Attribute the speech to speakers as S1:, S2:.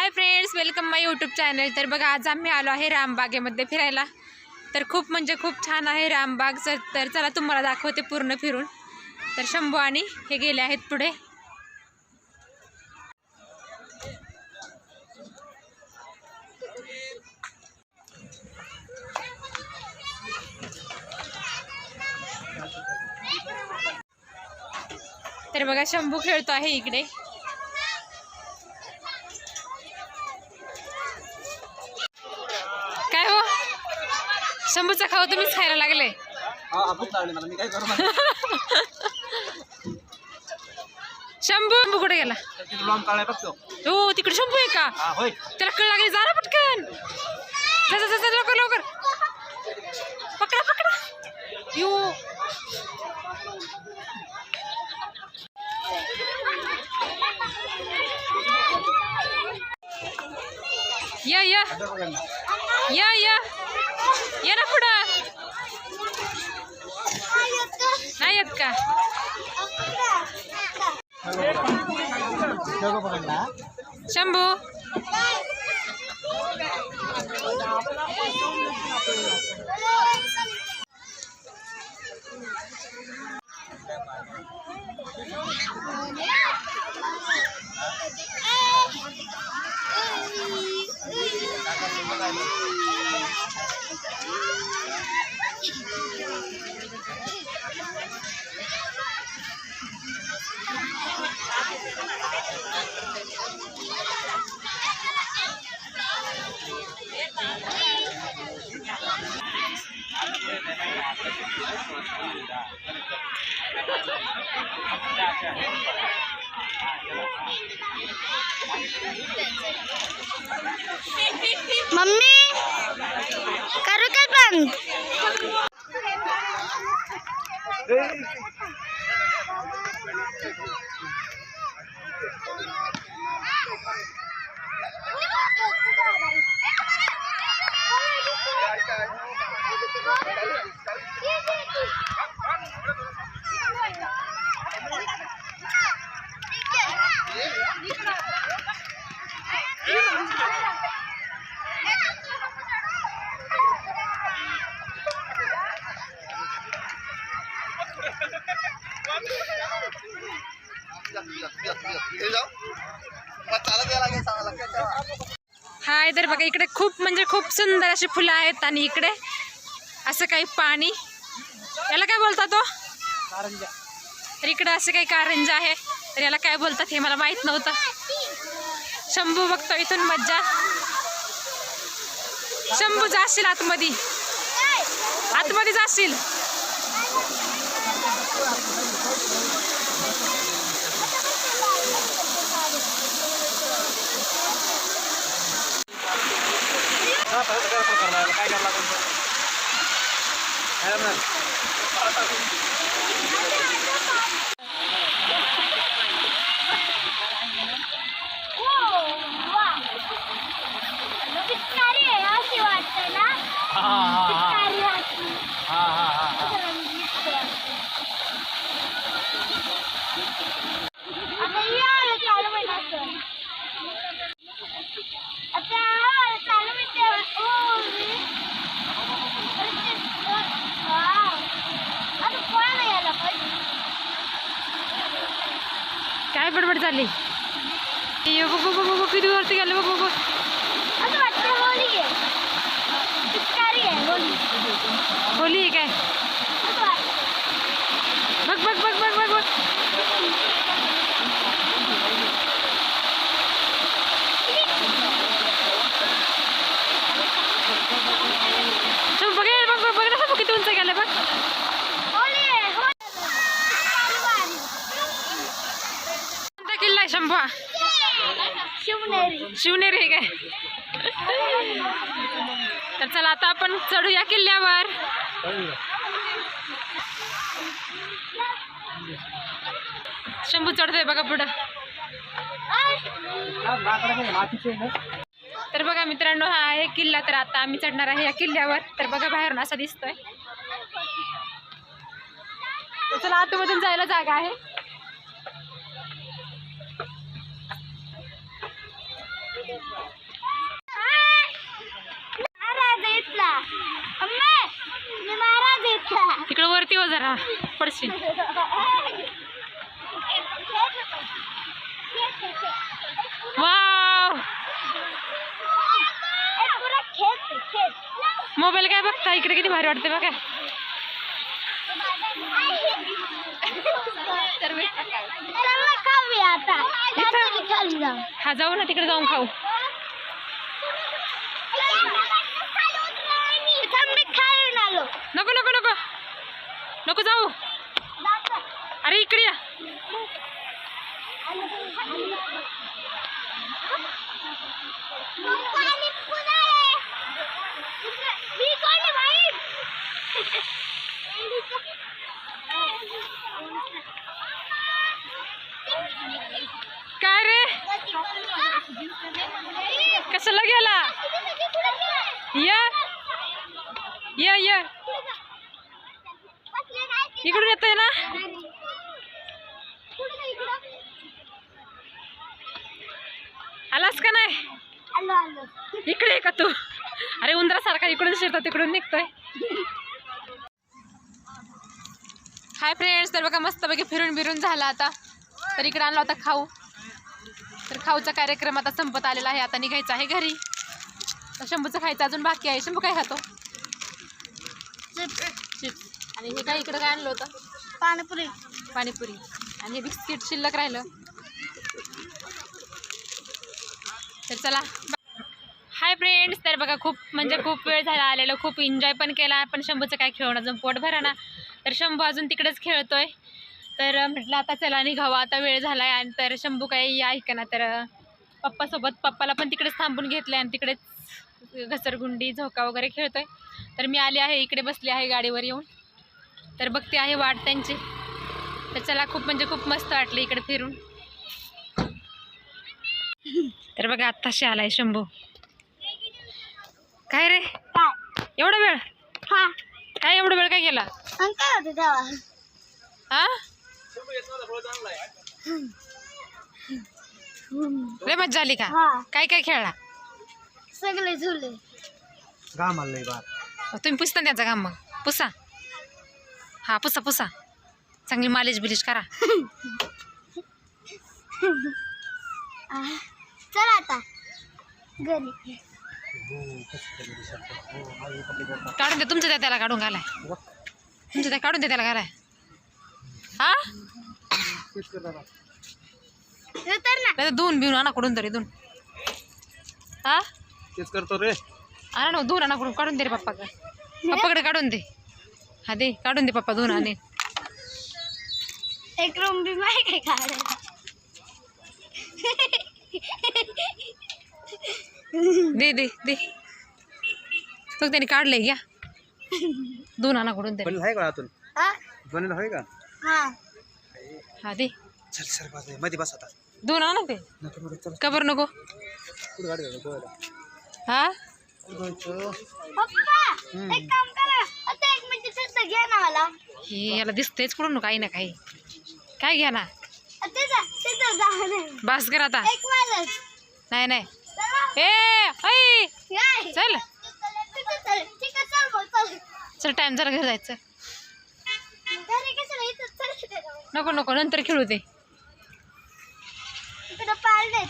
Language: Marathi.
S1: Hi friends welcome my YouTube channel तर बघा आज आम्ही आलो आहे रामबागेमध्ये फिरायला. तर खूप म्हणजे खूप छान आहे रामबाग. सर तर चला तुम्हाला दाखवते पूर्ण फिरून. तर शंभू आणि हे गेले आहेत पुढे. तर बघा शंभू खेळतो आहे इकडे काय हो शंभूचा खाऊ तुम्हीच खायला लागले.
S2: हा
S1: शंभू शंभू कुठे गेला? हो तिकडे शंभू आहे का?
S2: हा होय.
S1: त्याला कळ लागली जा ना पटकन. लवकर लवकर पकडा पकडा यो या या या या या ना पुढं नाही येत का? शंभू?
S3: मम्मी करू काय बंद
S1: हाय तर बघा इकडे खूप म्हणजे खूप सुंदर अशी फुलं आहेत आणि इकडे असं काही पाणी. याला काय बोलतात तो तर इकडे असं काही कारंजा आहे. तर याला काय बोलतात हे मला माहीत नव्हतं. शंभू बघतो इथून मज्जा. शंभू जाशील आतमध्ये. आतमध्ये जाशील.
S2: हा परत काय प्रकार करणार काय करायला लागेल काय करणार?
S3: पिचकारी आहे अशी वाटते ना
S2: हा, हा, हा,
S3: पिचकारी वाटते.
S2: हा, हा, हा, हा.
S3: आता ही आळं चालू आहे ना सर. आता आळं चालू आहे तेव्हा- ओ, मी- अरे ते- अ- वाव. आता कोणाला यायला पाहिजे?
S1: काय बडबड झाली. ये बघ बघ बघ किती वरती गेले बघ बघ.
S3: होली आहे
S1: काय
S3: असं वाटतं.
S1: बघ बघ बघ बघ बघ बघ शंभू बघ हे बघ बघ बघ ना शंभू किती उंच गेलं बघ
S3: होली आहे, होली. पिचकारी भारी.
S1: कोणता किल्ला आहे शंभू हा?
S3: शिवनेरी.
S1: शिवनेरी काय? तर चला आता आपण चढूया किल्ल्यावर. शंभू चढतोय बघा पुढं. तर बघा मित्रांनो हा आहे किल्ला. तर आता आम्ही चढणार आहे या किल्ल्यावर. तर बघा बाहेरून असा दिसतोय. चला आतमधून जायला जागा आहे
S3: महाराज इथला अम्मे मी महाराज इथला
S1: तिकडे वरती हो जरा पडशील. वाव. मोबाईल काय बघता? इकडे किती भारी वाटते बघा. हा जाऊ ना तिकडे जाऊन खाऊ. नको नको नको काय रे? कशाला गेला? या. या या. इकडून येतोय ना? आलास का नाही? इकडे का तू? अरे उंदरासारखा इकडून शिरतो तिकडून निघतोय. हाय फ्रेंड्स तर बघा मस्तपैकी फिरून बिरून झाला आता. तर इकडे आणला होता खाऊ. तर खाऊचा कार्यक्रम आता संपत आलेला आहे आता निघायचं आहे घरी. तर शंभूचं खायचं अजून बाकी आहे. शंभू काय खातो? चिप्स. आणि हे काय इकडं काय आणलं होतं?
S3: पाणीपुरी.
S1: पाणीपुरी. आणि हे बिस्किट शिल्लक राहिलं. तर चला. हाय फ्रेंड्स तर बघा खूप म्हणजे खूप वेळ झाला आलेलो खूप एन्जॉय पण केला. पण शंभूचं काय खेळून अजून पोट भरा ना. तर शंभू अजून तिकडेच खेळतोय. तर म्हटलं आता चला निघावं आता वेळ झाला आहे आणि तर शंभू काही ऐका ना तर पप्पासोबत पप्पाला पण तिकडेच थांबून घेतलं आणि तिकडेच घसरगुंडी झोका वगैरे खेळतोय. तर मी आले आहे इकडे बसले आहे गाडीवर येऊन. तर बघते आहे वाट त्यांची. तर चला खूप म्हणजे खूप मस्त वाटलं इकडे फिरून. तर बघा आत्ताशी आलाय शंभू. काय रे? एवढा वेळ?
S3: हा.
S1: काय एवढा वेळ काय केला
S3: अंकल होते तेव्हा
S1: हा? लय मजा आली का?
S3: हा.
S1: काय काय खेळला?
S3: सगळे झुले.
S2: घाम आलंय बार
S1: तुम्ही पुसता ना त्याचा काम मग. पुसा. हा पुसा पुसा. चांगली मालिश बिलिश करा.
S3: चला आता. घरी.
S1: काढून दे तुमच्या त्या त्याला काढून घालाय. तुमच्या त्या काढून दे त्याला घालाय हा?
S3: तर ना
S1: नाही धुवून बिवून आणा कुठून तरी धुवून. हा?
S2: तेच करतो रे.
S1: आणा ना धुवून आणा कुठून काढून दे रे पप्पा पप्पाकडे काढून दे. हा दे काढून दे पप्पा धुवून आणि
S3: एक रूम बी माहिती काय काढायला.
S1: दे दे दे. तो त्याने काढलंय घ्या. धुवून आणा कुठून तरी
S2: बनेल आहे का आतून?
S3: हा?
S2: बनेल आहे का?
S3: हा.
S1: हा दे.
S2: चल सर बसमध्ये बस आता.
S1: धुवून आणा ते.
S2: नको नको चल.
S1: कबर नको?
S2: कुठं गाडी घालू, गोव्याला.
S1: हा?
S2: कुठं जायचं?
S3: पप्पा एक काम करा. आता एक मिनिट तसं घ्या ना मला.
S1: हे याला दिसतेच कुठून? काही ना काही. काय घ्या ना?
S3: तिथं तिथं जाणं
S1: बस कर आता.
S3: एक माझं
S1: नाही नाही.
S3: चला.
S1: ए ऐ! चल.
S3: तिथं चल
S1: टाइम जरा घरी जायचं नको नको नंतर खेळू
S3: पाळले